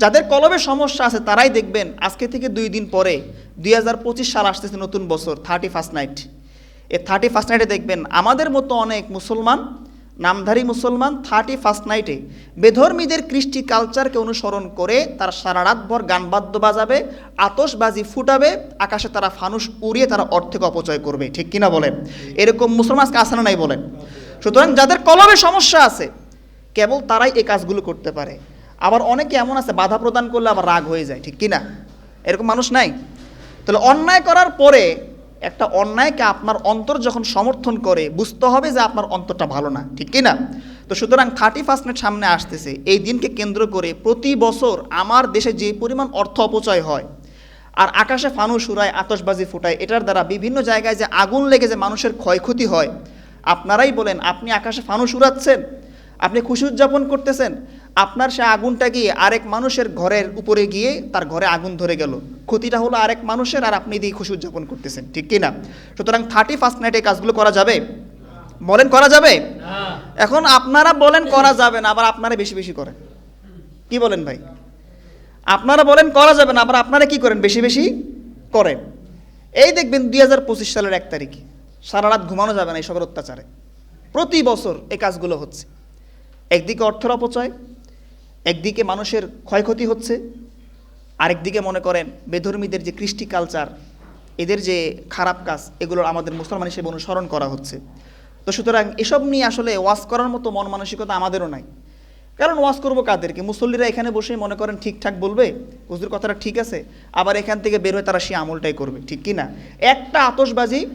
যাদের কলবে সমস্যা আছে, তারাই দেখবেন আজকে থেকে দুই দিন পরে দুই হাজার পঁচিশ সাল আসতেছে নতুন বছর থার্টি ফার্স্ট নাইট এই থার্টি ফার্স্ট নাইটে দেখবেন আমাদের মতো অনেক মুসলমান, নামধারী মুসলমান থার্টি ফার্স্ট নাইটে বেধর্মীদের কৃষ্টি কালচারকে অনুসরণ করে তারা সারা রাতভর গানবাদ্য বাজাবে, আতশবাজি ফুটাবে, আকাশে তারা ফানুস উড়িয়ে তারা অর্থকে অপচয় করবে। ঠিক কিনা বলেন? এরকম মুসলমান আজকে আসে না নাই বলেন? সুতরাং যাদের কলবে সমস্যা আছে, কেবল তারাই এই কাজগুলো করতে পারে। আবার অনেকে এমন আছে, বাধা প্রদান করলে আবার রাগ হয়ে যায়, ঠিক কিনা এরকম মানুষ নাই? তাহলে অন্যায় করার পরে একটা অন্যায়কে আপনার অন্তর যখন সমর্থন করে, বুঝতে হবে যে আপনার অন্তরটা ভালো না, ঠিক কিনা তো সুতরাং থার্টি ফার্স্ট নাইট সামনে আসতেছে, এই দিনকে কেন্দ্র করে প্রতি বছর আমার দেশে যে পরিমাণ অর্থ অপচয় হয়, আর আকাশে ফানুস উড়ায় আতশবাজি ফুটায়, এটার দ্বারা বিভিন্ন জায়গায় যে আগুন লেগে যে মানুষের ক্ষয়ক্ষতি হয়, আপনারাই বলেন, আপনি আকাশে ফানুস উড়াচ্ছেন আপনি খুশি উদযাপন করতেছেন আপনার সে আগুনটা গিয়ে আরেক মানুষের ঘরের উপরে গিয়ে তার ঘরে আগুন ধরে গেল। ক্ষতিটা হলো আরেক মানুষের আর আপনি দিয়ে খুশি উদযাপন করতেছেন ঠিক কি না? সুতরাং থার্টি ফার্স্ট নাইটে কাজগুলো করা যাবে? বলেন করা যাবে? এখন আপনারা বলেন করা যাবে না আবার আপনারা বেশি বেশি করেন। কি বলেন ভাই? আপনারা বলেন করা যাবে না আবার আপনারা কি করেন? বেশি বেশি করেন। এই দেখবেন দুই হাজার পঁচিশ সালের এক তারিখ সারা রাত ঘুমানো যাবে না এই এইসবের অত্যাচারে। প্রতি বছর এই কাজগুলো হচ্ছে। একদিকে অর্থের অপচয় একদিকে মানুষের ক্ষয়ক্ষতি হচ্ছে, আরেকদিকে মনে করেন বেধর্মীদের যে কৃষ্টি কালচার এদের যে খারাপ কাজ, এগুলো আমাদের মুসলমান হিসেবে অনুসরণ করা হচ্ছে। তো সুতরাং এসব নিয়ে আসলে ওয়াজ করার মতো মন মানসিকতা আমাদেরও নাই। কারণ ওয়াজ করব কাদেরকে? মুসল্লিরা এখানে বসে মনে করেন ঠিকঠাক বলবে? হুজুর, কথাটা ঠিক আছে। আবার এখান থেকে বের হয়ে তারা সে আমলটাই করবে, ঠিক কি না? একটা আতশবাজি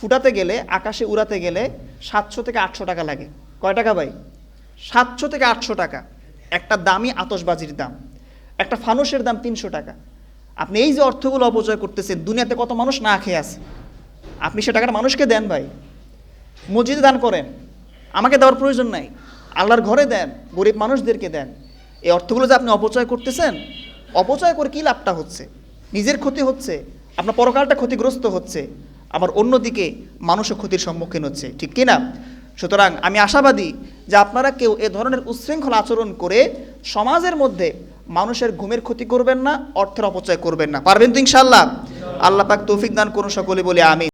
ফুটাতে গেলে, আকাশে উড়াতে গেলে সাতশো থেকে আটশো টাকা লাগে। কয় টাকা ভাই? সাতশো থেকে আটশো টাকা। একটা দামি আতসবাজির দাম, একটা ফানুসের দাম তিনশো টাকা। আপনি এই যে অর্থগুলো অপচয় করতেছেন, দুনিয়াতে কত মানুষ না খেয়ে আছে? আপনি সে টাকাটা মানুষকে দেন ভাই। মসজিদে দান করেন, আমাকে দেওয়ার প্রয়োজন নাই। আল্লাহর ঘরে দেন, গরিব মানুষদেরকে দেন। এই অর্থগুলো যে আপনি অপচয় করতেছেন, অপচয় করে কী লাভটা হচ্ছে? নিজের ক্ষতি হচ্ছে, আপনার পরকালটা ক্ষতিগ্রস্ত হচ্ছে, আবার অন্যদিকে মানুষও ক্ষতির সম্মুখীন হচ্ছে, ঠিক কি না সুতরাং আমি আশাবাদী যে আপনারা কেউ এ ধরনের উচ্ছৃঙ্খল আচরণ করে সমাজের মধ্যে মানুষের ঘুমের ক্ষতি করবেন না, অর্থের অপচয় করবেন না। পারবেন তো ইনশাল্লাহ আল্লাহ পাক তৌফিক দান করুন সকলে বলে আমি